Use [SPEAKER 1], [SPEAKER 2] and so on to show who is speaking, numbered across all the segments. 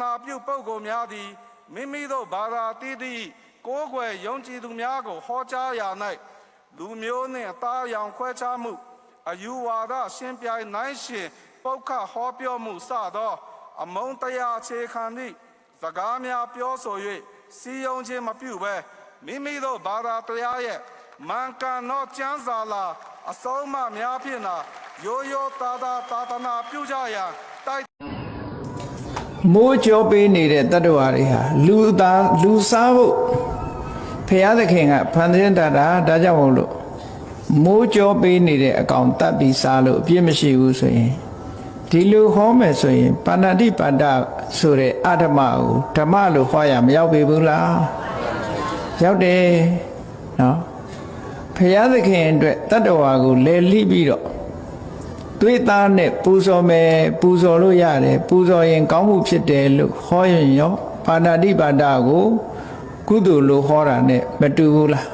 [SPEAKER 1] နာပြုပုဂ္ဂိုလ်များသည်မိမိတို့ဘာသာတည်သည့်ကိုးကွယ်ယုံကြည်သူများကို ဟောကြားရာ၌လူမျိုးနှင့်အသားအရောင်ခွဲခြားမှုအယူဝါဒရှင်ပြိုင်နိုင်ရှင်ပုတ်ခဟောပြောမှုစသော အမုန်းတရားအခြေခံသည့်စကားများပြောဆို၍စီယုံခြင်းမပြုဘဲမိမိတို့ဘာသာတရားရဲ့မှန်ကန်သောကျမ်းစာလာအဆုံးအမများဖြင့်သာရိုးရိုးသားသားသာသနာပြုကြရန်တိုက်
[SPEAKER 2] မိုးကြောပေးနေတဲ့တတ္တဝါတွေဟာလူသားလူစားဖို့ဖရာသခင်ကဖန်ဆင်းတတ်တာဒါကြောင့်မို့လို့မိုးကြောပေးနေတဲ့အကောင်တတ်ပြီးစားလို့အပြစ်မရှိဘူးဆိုရင်ဒီလိုဟောမယ်ဆိုရင်ပါဏာတိပါဒဆိုတဲ့အဓမ္မကိုဓမ္မလို့ဟောရမရောက်ပြီဘူးလားရောက်တယ်နော်ဖရာသခင်အတွက်တတ္တဝါကိုလဲလိပြီးတော့ သွေးသားနဲ့ပူဇော်မယ်ပူဇော်လို့ရတယ်ပူဇော်ရင်ကောင်းမှုဖြစ်တယ်လို့ဟောရင်ရောပါဏာတိပါဒကိုကုသိုလ်လို့ဟောတာနဲ့မတူဘူးလား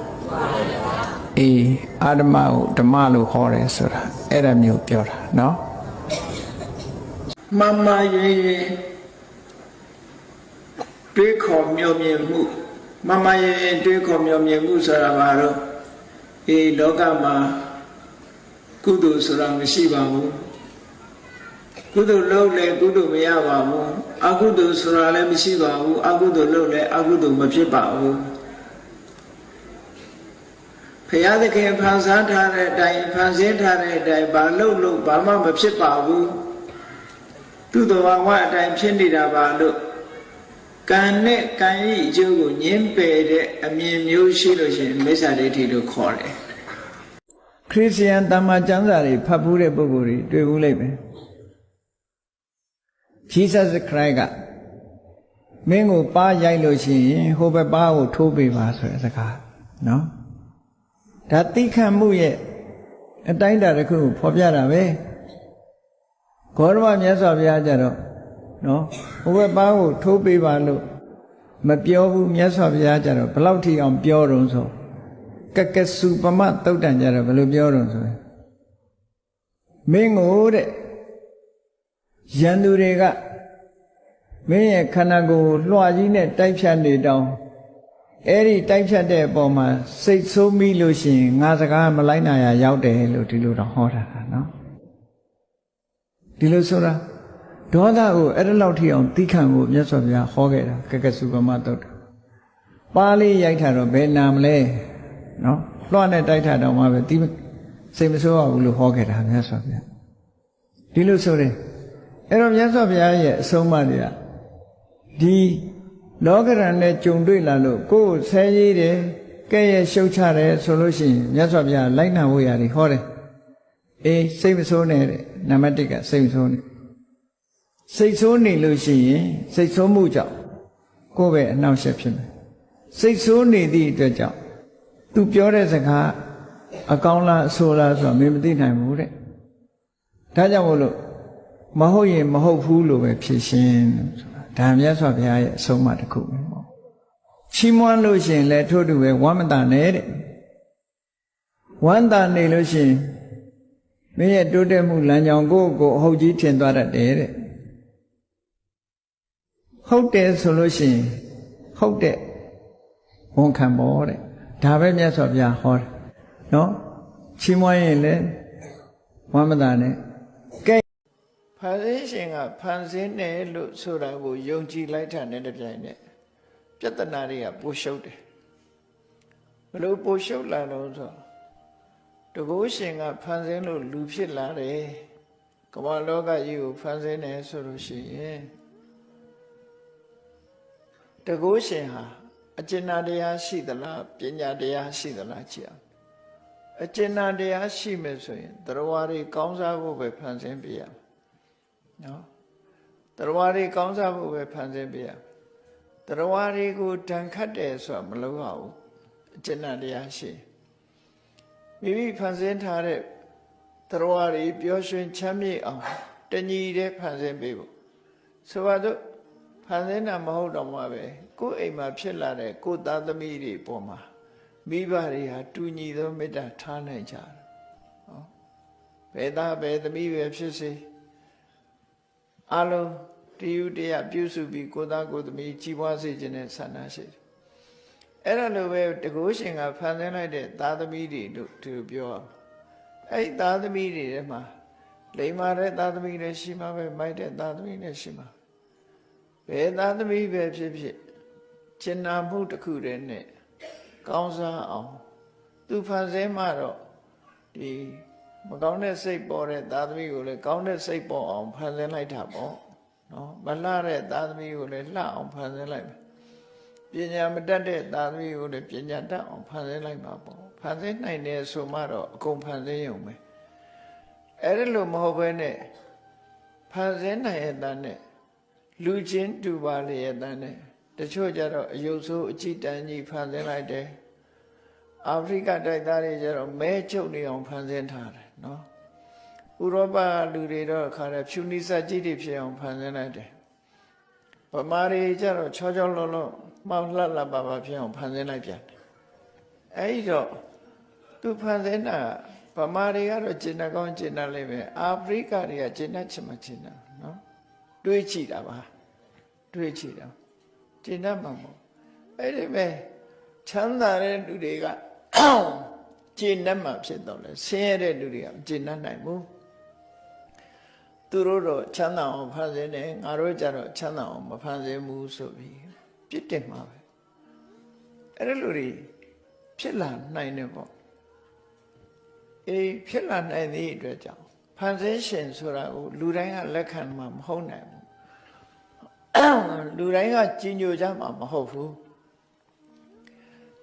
[SPEAKER 2] အေးအာဓမ္မကိုဓမ္မလို့ဟောတယ်ဆိုတာအဲ့ဒါမျိုးပြောတာเนาะမမရေရေတွေးခေါ်မျှော်မြင်မှုမမရေရေတွေးခေါ်မျှော်မြင်မှုဆိုတာဘာလို့အေးလောကမှာ ကုသိုလ်ဆိုတာမရှိပါဘူးကုသိုလ်လုပ်လဲကုသိုလ်မရပါဘူးအကုသိုလ်ဆိုတာလည်းမရှိပါဘူးအကုသိုလ်လုပ်လဲအကုသိုလ်မဖြစ်ပါဘူးဖရာသခင်ဖန်ဆန်းထားတဲ့အတိုင်းဖန်ဆင်းထားတဲ့အတိုင်းဘာလုပ်လို့ဘာမှမဖြစ်ပါဘူးသူ့တော်ဝအတိုင်းဖြစ်နေတာပါလို့ကံနဲ့ကံဤအကျိုးကိုညင်းပယ်တဲ့အမြင်မျိုးရှိလို့ရှိရင်မိစ္ဆာဒိဋ္ဌိလို့ခေါ်တယ် ခရစ်ယာန်တမ္မာကျမ်းစာတွေဖတ်ဖူးတဲ့ပုဂ္ဂိုလ်တွေတွေ့ဘူးလိမ့်မယ် Jesus Christ ကမင်းကိုပါရိုက်လို့ရှိရင်ဟိုဘက်ပါကိုထိုးပေးပါဆိုတဲ့စကားနော်ဒါတိခတ်မှုရဲ့အတိုင်းအတာတစ်ခုကိုဖော်ပြတာပဲဂေါရမမြတ်စွာဘုရားကြတော့နော်ဟိုဘက်ပါကိုထိုးပေးပါလို့မပြောဘူးမြတ်စွာဘုရားကြတော့ဘယ်လောက်ထိအောင်ပြောတုံးဆို ကကစုပမတုတ်တန်ကြတော့ဘယ်လိုပြောတော့ဆိုရင်မင်းကိုတဲ့ရန်သူတွေကမင်းရဲ့ခန္ဓာကိုယ်လွှာကြီးနဲ့တိုက်ဖြတ်နေတောင်အဲ့ဒီတိုက်ဖြတ်တဲ့အပေါ်မှာစိတ်ဆိုးမိလို့ရှိရင်ငါစကားမလိုက်နိုင်ရရောက်တယ်လို့ဒီလိုတော့ဟောတာနော်ဒီလိုဆိုတာဒေါသကိုအဲ့ဒါလောက်ထိအောင်သိခံဖို့မြတ်စွာဘုရားဟောခဲ့တာကကစုပမတုတ်တန်ပါဠိရိုက်တာတော့ဘယ်နာမလဲ နော်လွှတ်နဲ့တိုက်ထတော့မှပဲဒီစိတ်မဆိုးရဘူးလို့ဟောခဲ့တာမြတ်စွာဘုရားဒီလိုဆိုရင်အဲ့တော့မြတ်စွာဘုရားရဲ့အဆုံးအမတွေကဒီလောကရန်နဲ့ကြုံတွေ့လာလို့ကိုယ်ဆဲရေးတယ်ကဲ့ရဲ့ရှုပ်ချတယ်ဆိုလို့ရှိရင်မြတ်စွာဘုရားလိုက်နာဖို့ရတယ်ဟောတယ်အေးစိတ်မဆိုးနဲ့တဲ့နံပါတ်1ကစိတ်မဆိုးနဲ့စိတ်ဆိုးနေလို့ရှိရင်စိတ်ဆိုးမှုကြောင့်ကိုယ်ပဲအနှောက်အယှက်ဖြစ်မယ်စိတ်ဆိုးနေသည့်အတွက်ကြောင့် သူပြောတဲ့စကားအကောင်းလားအဆိုးလားဆိုတာမင်းမသိနိုင်ဘူးတဲ့ဒါကြောင့်မို့လို့မဟုတ်ရင်မဟုတ်ဘူးလို့ပဲဖြေရှင်းလို့ဆိုတာဒါမြတ်စွာဘုရားရဲ့အဆုံးအမတစ်ခုပဲပေါ့ချီးမွမ်းလို့ရှိရင်လည်းထို့တူပဲဝမ်းမတန်နဲ့တဲ့ဝမ်းတန်နေလို့ရှိရင်မင်းရဲ့တိုးတက်မှုလမ်းကြောင်းကိုကိုအဟုတ်ကြီးထင်သွားတတ်တယ်တဲ့ဟုတ်တယ်ဆိုလို့ရှိရင်ဟုတ်တဲ့ဝန်ခံပေါ်တဲ့ ဒါပဲမြတ်စွာဘုရားဟောတယ်နော်ချီးမွမ်းရင်လည်းဝမ်းမသာနဲ့ကဲဖန်ဆင်းရှင်ကဖန်ဆင်းတယ်လို့ဆိုတာကိုယုံကြည်လိုက်တာနဲ့တပြိုင်နက်ပြဿနာတွေကပိုရှုပ်တယ်ဘလို့ပိုရှုပ်လာတော့ဆိုတကုရှင်ကဖန်ဆင်းလို့လူဖြစ်လာတယ်ကမ္ဘာလောကကြီးကိုဖန်ဆင်းတယ်ဆိုလို့ရှိရင်တကုရှင်ဟာ အကျဉ်းတရားရှိသလားပညာတရားရှိသလားကြည့်အောင်အကျဉ်းတရားရှိမယ်ဆိုရင်တရားတွေကောင်းစားဖို့ပဲဖန်ဆင်းပြရမယ်နော်တရားတွေကောင်းစားဖို့ပဲဖန်ဆင်းပြရမယ်တရားတွေကိုတန်ခတ်တယ်ဆိုတာမလုပ်ရဘူးအကျဉ်းတရားရှိမိမိဖန်ဆင်းထားတဲ့တရားတွေပျော်ရွှင်ချမ်းမြေ့အောင်တညီတဲ့ဖန်ဆင်းပေးဖို့ဆိုပါတော့ဖန်ဆင်းတာမဟုတ်တော့မှပဲ ကိုယ်အိမ်မှာဖြစ်လာတဲ့ကိုယ်သားသမီးတွေပေါ်မှာမိဘတွေဟာတူညီသောမေတ္တာထားနိုင်ကြတယ်။ဟောဘယ်သားဘယ်သမီးပဲဖြစ်စေအလုံးတတယူတရားပြုစုပြီးကိုယ်သားကိုယ်သမီးကြီးပွားစေခြင်းနဲ့ဆန္ဒရှိတယ်အဲ့ဒါလိုပဲတကုရှင်ကဖန်ဆင်းလိုက်တဲ့သားသမီးတွေတို့သူပြောအောင်အဲ့ဒီသားသမီးတွေထဲမှာလိမ္မာတဲ့သားသမီးတွေရှိမှာပဲမိုက်တဲ့သားသမီးတွေရှိမှာဘယ်သားသမီးပဲဖြစ်ဖြစ် ကျင်နာမှုတစ်ခုတည်းနဲ့ကောင်းစားအောင် သူဖန်ဆင်းမှတော့ဒီမကောင်းတဲ့စိတ်ပေါ်တဲ့သားသမီးကိုလည်းကောင်းတဲ့စိတ်ပေါ်အောင်ဖန်ဆင်းလိုက်တာပေါ့နော်မလှတဲ့သားသမီးကိုလည်းလှအောင်ဖန်ဆင်းလိုက်မယ်ပညာမတတ်တဲ့သားသမီးကိုလည်းပညာတတ်အောင်ဖန်ဆင်းလိုက်မှာပေါ့ဖန်ဆင်းနိုင်တယ်ဆိုမှတော့အကုန်ဖန်ဆင်းရုံပဲအဲ့ဒါလို့မဟုတ်ဘဲနဲ့ဖန်ဆင်းနိုင်ရဲ့တန်းနဲ့လူချင်းတူပါလေရဲ့တန်းနဲ့ တချို့ကြတော့အယုတ်ဆိုးအကြည့်တန်းကြီးဖန်ဆင်းလိုက်တယ်အာဖရိကတိုက်သားတွေကျတော့မဲချုပ်နေအောင်ဖန်ဆင်းထားတယ်နော်ဥရောပလူတွေတော့ခါတယ်ဖြူနိစကြီးတွေဖြစ်အောင်ဖန်ဆင်းလိုက်တယ်ဗမာတွေကျတော့ချောချောလုံးလုံးမောက်လှလှပါပါဖြစ်အောင်ဖန်ဆင်းလိုက်ပြန်တယ်အဲဒီတော့သူဖန်ဆင်းတာဗမာတွေကတော့ကျင်တကောင်းကျင်တလိမ့်မယ်အာဖရိကတွေကကျင်တချင်မှကျင်တာနော်တွေးကြည့်တာပါတွေးကြည့်တာ ကျင်တတ်မှာမဟုတ်အဲ့ဒီမဲ့ချမ်းသာတဲ့လူတွေကကျင်တတ်မှာဖြစ်တော့လဲဆင်းရဲတဲ့လူတွေကမကျင်တတ်နိုင်ဘူးသူတို့တော့ချမ်းသာအောင်ဖန်ဆင်းတယ်ငါတို့ကြတော့ချမ်းသာအောင်မဖန်ဆင်းဘူးဆိုပြီးပြစ်တင်မှာပဲအဲ့ဒီလူတွေဖြစ်လာနိုင်တယ်ပေါ့အေးဖြစ်လာနိုင်သည့်အတွက်ကြောင့်ဖန်ဆင်းရှင်ဆိုတာကိုလူတိုင်းကလက်ခံမှာမဟုတ်နိုင်ဘူး လူတိုင်းကကြီးညိုကြမှာမဟုတ်ဘူး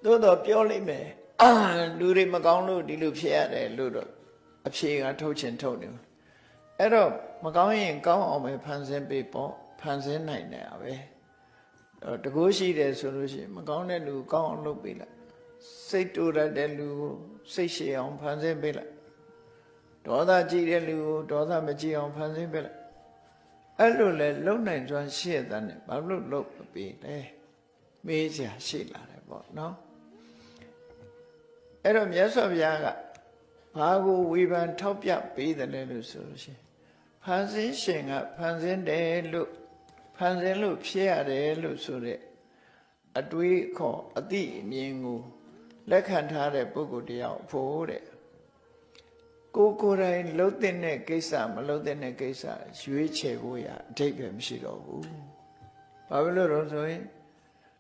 [SPEAKER 2] သို့တော့ပြောလိမ့်မယ်အာလူတွေမကောင်းလို့ဒီလိုဖြစ်ရတယ်လို့တော့အဖြေကထုတ်ချင်ထုတ်နေတယ်အဲ့တော့မကောင်းရင်ကောင်းအောင်ပဲဖန်ဆင်းပေးပေါ့ဖန်ဆင်းနိုင်တယ်ပဲအဲ့တကူရှိတယ်ဆိုလို့ရှိရင်မကောင်းတဲ့လူကိုကောင်းအောင်လုပ်ပေးလိုက်စိတ်တူရတဲ့လူကိုစိတ်ရှည်အောင်ဖန်ဆင်းပေးလိုက်ဒေါသကြည့်တဲ့လူကိုဒေါသမကြည့်အောင်ဖန်ဆင်းပေးလိုက် အဲ့လိုလဲလုံနိုင်စွာရှိရတဲ့နဲ့ဘာလို့လုပ်မပေးလဲမေးစရာရှိလာတယ်ပေါ့နော်အဲ့တော့မြတ်စွာဘုရားကဘာကိုဝေဖန်ထောက်ပြပေးတယ်လဲလို့ဆိုလို့ရှိရင်ဖန်ဆင်းရှင်ကဖန်ဆင်းတယ်လို့ဖန်ဆင်းလို့ဖြစ်ရတယ်လို့ဆိုတဲ့အတွေးခေါ်အတိအမြင်ကိုလက်ခံထားတဲ့ပုဂ္ဂိုလ်တယောက်ဖို့တဲ့ ကိုကိုယ်တိုင်လှုပ်တဲ့ကိစ္စမလှုပ်တဲ့ကိစ္စရွေးချယ်ဖို့ရအထိပ္ပယ်မရှိတော့ဘူး။ဘာဖြစ်လို့လဲဆိုရင်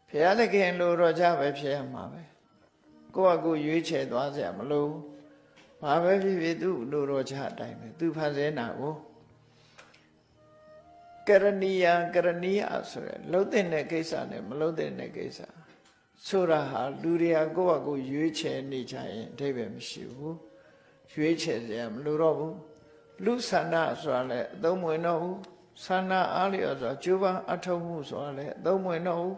[SPEAKER 2] ဘုရားသခင်လိုတော့ကြပဲဖြစ်ရမှာပဲ။ကိုယ့်အကူရွေးချယ်သွားစရာမလိုဘူး။ဘာပဲဖြစ်ဖြစ်သူ့လိုတော့ကြအတိုင်းပဲ။သူဖန်ဆင်းတာကိုကရဏီယကရဏီယဆိုရယ်လှုပ်တဲ့ကိစ္စနဲ့မလှုပ်တဲ့ကိစ္စဆိုတာဟာလူတွေကကိုယ့်အကူရွေးချယ်နေကြရင်အထိပ္ပယ်မရှိဘူး။ ရွေးချယ်စရာမလိုတော့ဘူးလူဆန္ဒဆိုတာလည်းအသုံးဝင်တော့ဘူးဆန္ဒအားလျော်ဆိုတာကျိုးပန်းအထောက်မှုဆိုတာလည်းအသုံးဝင်တော့ဘူး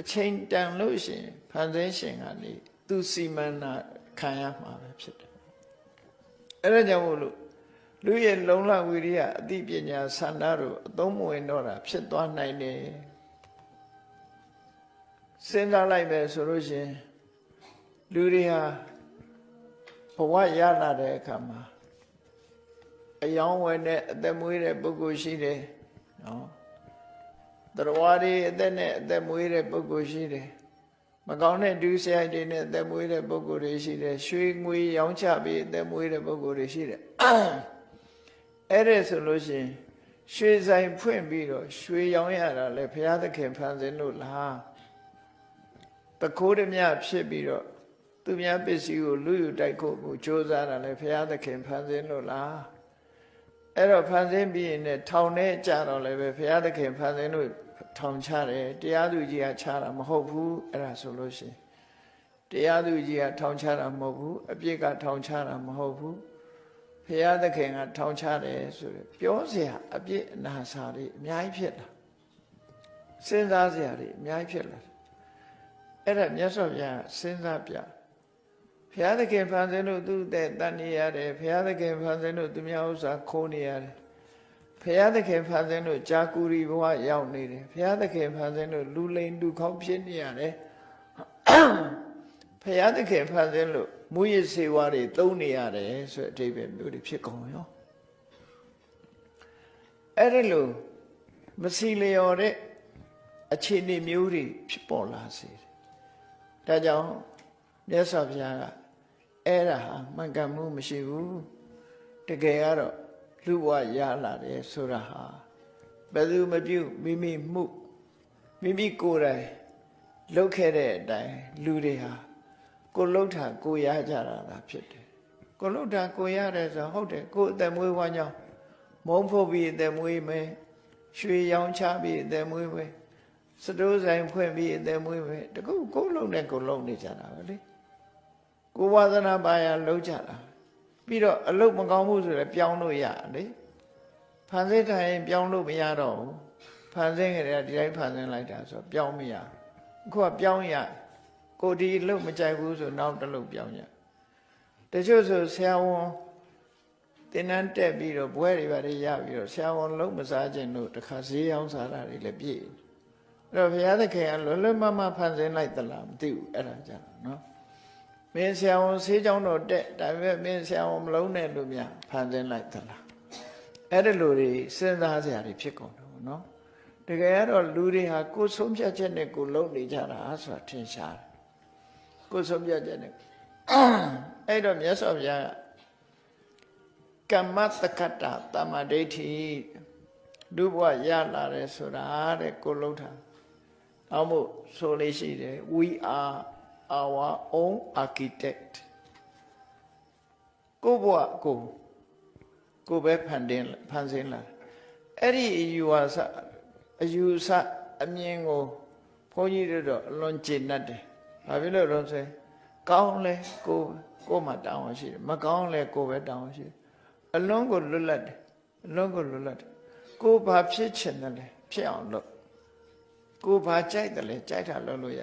[SPEAKER 2] အချိန်တန်လို့ရှိရင်ဖန်ဆင်းရှင်ကနေသူစီမံနာခံရမှာပဲဖြစ်တယ်အဲ့ဒါကြောင့်မို့လို့လူရဲ့လုံလဝိရိယအသိပညာဆန္ဒတို့အသုံးမဝင်တော့တာဖြစ်သွားနိုင်တယ်စဉ်းစားလိုက်မယ်ဆိုလို့ရှိရင်လူတွေဟာ ဘဝရလာတဲ့အခါမှာအယောင်းဝယ်နဲ့အသက်မွေးတဲ့ပုဂ္ဂိုလ်ရှိတယ်နော်တရားတွေအသက်နဲ့အသက်မွေးတဲ့ပုဂ္ဂိုလ်ရှိတယ်မကောင်းတဲ့ဒုစရိုက်တွေနဲ့အသက်မွေးတဲ့ပုဂ္ဂိုလ်တွေရှိတယ်ရွှေငွေရောင်းချပြီးအသက်မွေးတဲ့ပုဂ္ဂိုလ်တွေရှိတယ်အဲ့ဒါဆိုလို့ရှိရင်ရွှေဆိုင်ဖွင့်ပြီးတော့ရွှေရောင်းရတာလေဘုရားသခင်ဖန်ဆင်းလို့လားတခိုးဓမြဖြစ်ပြီးတော့ သူများပစ္စည်းကိုလူယူတိုက်ဖို့ကိုကြိုးစားတာလေဘုရားသခင်ဖန်ဆင်းလို့လားအဲ့တော့ဖန်ဆင်းပြီးရင်လည်းထောင်ထဲကြတော့လည်းပဲဘုရားသခင်ဖန်ဆင်းလို့ထောင်ချတယ်တရားသူကြီးကချတာမဟုတ်ဘူးအဲ့ဒါဆိုလို့ရှိရင်တရားသူကြီးကထောင်ချတာမဟုတ်ဘူးအပြစ်ကထောင်ချတာမဟုတ်ဘူးဘုရားသခင်ကထောင်ချတယ်ဆိုရပြောเสียအပြစ်အနာစာတွေအများကြီးဖြစ်လာစဉ်းစားเสียတွေအများကြီးဖြစ်လာအဲ့ဒါမြတ်စွာဘုရားစဉ်းစားပြ ဘုရားသခင်ဖန်ဆင်းလို့သူ့တဲ့တန်နေရတယ်ဘုရားသခင်ဖန်ဆင်းလို့သူများဥစ္စာခိုးနေရတယ်ဘုရားသခင်ဖန်ဆင်းလို့ကြာကူရီဘဝရောက်နေတယ်ဘုရားသခင်ဖန်ဆင်းလို့လူလိန်လူခေါင်းဖြစ်နေရတယ်ဘုရားသခင်ဖန်ဆင်းလို့မူရစ်စေဝါတွေသုံးနေရတယ်ဆိုတဲ့အဓိပ္ပာယ်မျိုးတွေဖြစ်ကုန်ရောအဲ့ဒါလို့မစီလျော်တဲ့အခြေအနေမျိုးတွေဖြစ်ပေါ်လာစေတယ်။ဒါကြောင့် မြတ်စွာဘုရားကအဲ့ဒါဟာမှန်ကန်မှုမရှိဘူး။တကယ်ကတော့လူဘဝရလာတယ်ဆိုတာဟာဘယ်သူမပြုမိမိမှုမိမိကိုယ်တိုင်လှုပ်ခဲ့တဲ့အတိုင်းလူတွေဟာကိုလှုပ်တာကိုရကြတာလားဖြစ်တယ်။ကိုလှုပ်တာကိုရတယ်ဆိုဟုတ်တယ်ကိုယ်အသက်မွေးဝမ်းကြောင်းမုံဖို့ပြီးအသက်မွေးမယ်ရွှေရောင်ချပြီးအသက်မွေးမယ်စတိုးဆိုင်ဖွင့်ပြီးအသက်မွေးမယ်တကူကိုယ်လုံးနဲ့ကိုယ်လုံးနေကြတာပဲလေ ကိုယ်ဝါသနာပါရလုံးကြတာပြီးတော့အလုတ်မကောင်းမှုဆိုလည်းပြောင်းလို့ရလေဖန်ဆင်းထိုင်ရင်ပြောင်းလို့မရတော့ဘူးဖန်ဆင်းကြတယ်ဒီတိုင်းဖန်ဆင်းလိုက်တာဆိုပြောင်းမရအခုကပြောင်းရကိုဒီအလုတ်မကြိုက်ဘူးဆိုနောက်တစ်လုတ်ပြောင်းရတချို့ဆိုဆရာဝန်တင်နန်းတက်ပြီးတော့ဘွဲတွေပါတွေရပြီးတော့ဆရာဝန်လုံးမစားခြင်းလို့တခါဈေးရောင်းစားတာတွေလည်းပြည့်အဲ့တော့ဘုရားသခင်ကလွယ်လွယ်မမဖန်ဆင်းလိုက်သလားမသိဘူးအဲ့ဒါကြတော့နော် မင်းဆရာဝန်ဈေးကြောင်းတော့တက်ဒါပေမဲ့မင်းဆရာဝန်မလုံးနဲ့လို့များဖန်ဆင်းလိုက်သလားအဲ့ဒီလိုတွေစဉ်းစားစရာတွေဖြစ်ကုန်တော့နော်တကယ်ကတော့လူတွေဟာကိုယ်ဆုံးဖြတ်ချက်နဲ့ကိုယ်လုံးနေကြတာဆိုတာထင်ရှားတယ်ကိုယ်ဆုံးဖြတ်ချက်နဲ့အဲ့တော့မြတ်စွာဘုရားကကမ္မတက္ကတာတမ္မာဒိဋ္ဌိလူဘဝရလာတယ်ဆိုတာတဲ့ကိုလုံးထား။အောက်မို့ဆိုလေးရှိတယ် we are our own architect ကိုဘဝကိုကိုပဲဖန်တင်ဖန်ဆင်းလာအဲ့ဒီအယူဝါစအယူဆအမြင်ကိုဘုန်းကြီးတို့တော့အလွန်ကျေနပ်တယ်။ဘာဖြစ်လို့လဲဆိုရင်ကောင်းလဲကိုကိုမှတောင်းရှိတယ်မကောင်းလဲကိုပဲတောင်းရှိတယ်အလွန်ကိုလွတ်လပ်တယ်အလွန်ကိုလွတ်လပ်တယ်ကိုဘာဖြစ်ချင်တယ်လဲဖြစ်အောင်လုပ်ကိုဘာကြိုက်တယ်လဲကြိုက်တာလုပ်လို့ရ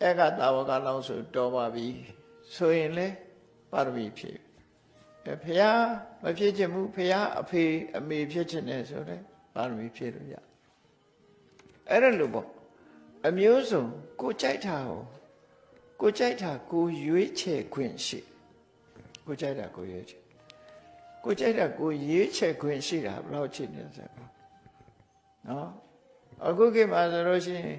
[SPEAKER 2] အဲ့ကတာဝကလောင်းဆိုတော်ပါပြီဆိုရင်လေပါရမီဖြစ်အဲဖျားမဖြစ်ချင်ဘူးဖျားအဖေအမေဖြစ်ချင်တယ်ဆိုတော့ပါရမီဖြစ်လို့ရအဲ့ဒါလို့ပေါ့အမျိုးစုံကိုကြိုက်တာဟောကိုကြိုက်တာကိုရွေးချယ်ခွင့်ရှိကိုကြိုက်တာကိုရွေးချယ်ကိုကြိုက်တာကိုရွေးချယ်ခွင့်ရှိတာဘယ်လောက်ချစ်နေစမ်းနော်အခုခေတ်မှာဆိုလို့ရှိရင်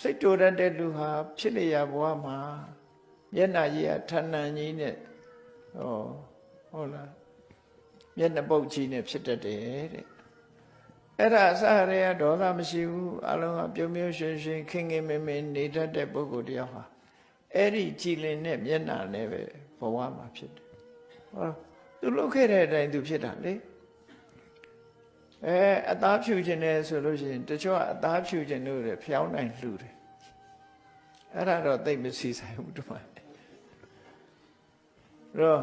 [SPEAKER 2] စိတ်တူတတ်တဲ့လူဟာဖြစ်လျာဘဝမှာမျက်နှာကြီးကထဏ္ဏကြီးနဲ့ဟောဟုတ်လားမျက်နှာပုတ်ကြီးနဲ့ဖြစ်တတ်တယ်တဲ့အဲ့ဒါအစရေကဒေါသမရှိဘူးအလုံးကပြုံးပြုံးရွှင်ရွှင်ခင်ခင်မင်မင်နေတတ်တဲ့ပုဂ္ဂိုလ်တရားဟာအဲ့ဒီကြည်လင်တဲ့မျက်နှာနဲ့ပဲဘဝမှာဖြစ်တယ်ဟောသူလုပ်ခဲ့တဲ့အတိုင်းသူဖြစ်တာလေ အဲအသားဖြူခြင်းနဲ့ဆိုလို့ရှိရင်တချို့ကအသားဖြူခြင်းလို့ဖျောင်းနိုင်လှူတယ်အဲ့ဒါတော့သိပ်မစီဆိုင်ဘူးတမန်တော့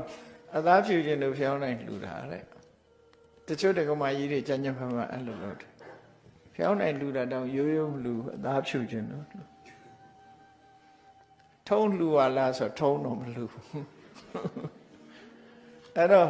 [SPEAKER 2] အသားဖြူခြင်းလို့ဖျောင်းနိုင်လှူတာတဲ့တချို့တက္ကမကြီးတွေကြမ်းကြမ်းဖမ်းဖမ်းအဲ့လိုလုပ်တယ်ဖျောင်းနိုင်လှူတာတောင်ရိုးရိုးမလှူအသားဖြူခြင်းလို့ထုံးလှူပါလားဆိုထုံးတော့မလှူဘူးအဲ့တော့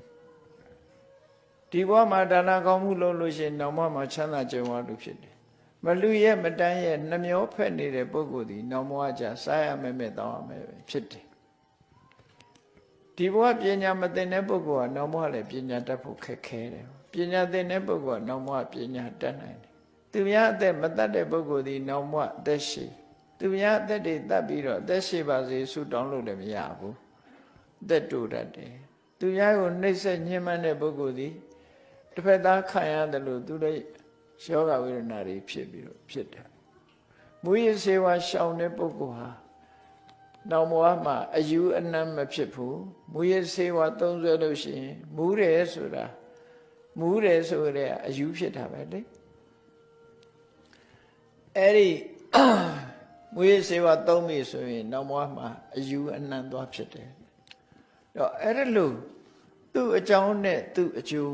[SPEAKER 2] ဒီဘဝမှာဒါနကောင်းမှုလုပ်လို့ရှိရင်နောက်ဘဝမှာချမ်းသာကြွယ်ဝလို့ဖြစ်တယ်မလူရဲ့မတန်းရဲ့နှမျောဖက်နေတဲ့ပုဂ္ဂိုလ်ဒီနောက်ဘဝကျစားရမယ်မဲ့တောင်းရမယ်ပဲဖြစ်တယ်ဒီဘဝပညာမသင်တဲ့ပုဂ္ဂိုလ်ကနောက်ဘဝလည်းပညာတတ်ဖို့ခက်ခဲတယ်ပညာသင်တဲ့ပုဂ္ဂိုလ်ကနောက်ဘဝပညာတတ်နိုင်တယ်သူများအသက်မတတ်တဲ့ပုဂ္ဂိုလ်ဒီနောက်ဘဝအသက်ရှိသူများအသက်တွေတတ်ပြီးတော့အသက်ရှိပါစေဆုတောင်းလို့လည်းမရဘူးအသက်တူတတ်တယ်သူများကိုနှိပ်စက်ညှဉ်းပန်းတဲ့ပုဂ္ဂိုလ်ဒီ တစ်ဖက်သားခံရတယ်လို့သူလည်းယောဂဝေဒနာတွေဖြစ်ပြီးတော့ဖြစ်တယ်မူရစေဝါရှောင်တဲ့ပုဂ္ဂိုလ်ဟာနောက်ဘဝမှာအယူအနံ့မဖြစ်ဘူးမူရစေဝါသုံးဆွဲလို့ရှိရင်မူးတယ်ဆိုတာမူးတယ်ဆိုတဲ့အယူဖြစ်တာပဲလေအဲ့ဒီမူရစေဝါသုံးပြီဆိုရင်နောက်ဘဝမှာအယူအနံ့သွားဖြစ်တယ်တော့အဲ့ဒါလို့သူ့အကြောင်းနဲ့သူ့အကျိုး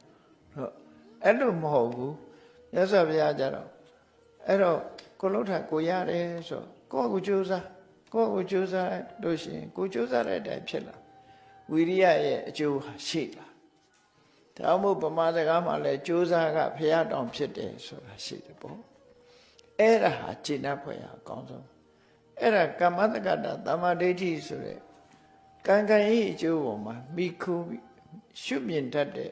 [SPEAKER 2] အဲ့လိုမဟုတ်ဘူးမြတ်စွာဘုရားကြတော့အဲ့တော့ကိုလှုပ်တာကိုရတယ်ဆိုကိုယ့်ကိုကြိုးစားကိုယ့်ကိုကြိုးစားလို့ရှိရင်ကိုကြိုးစားတဲ့အတိုင်းဖြစ်လာဝိရိယရဲ့အကျိုးရှိလာဒါမှမဟုတ်ဗမာစကားမှာလဲကြိုးစားကဘုရားတောင်ဖြစ်တယ်ဆိုတာရှိတယ်ပေါ့အဲ့ဒါဟာကျင့်တတ်ဖွယ်ရအကောင်းဆုံးအဲ့ဒါကမ္မတက္ကတာတမ္မာဒိဋ္ဌိဆိုတဲ့ကံကံဤအကျိုးပေါ်မှာမိခုရှုမြင်တတ်တဲ့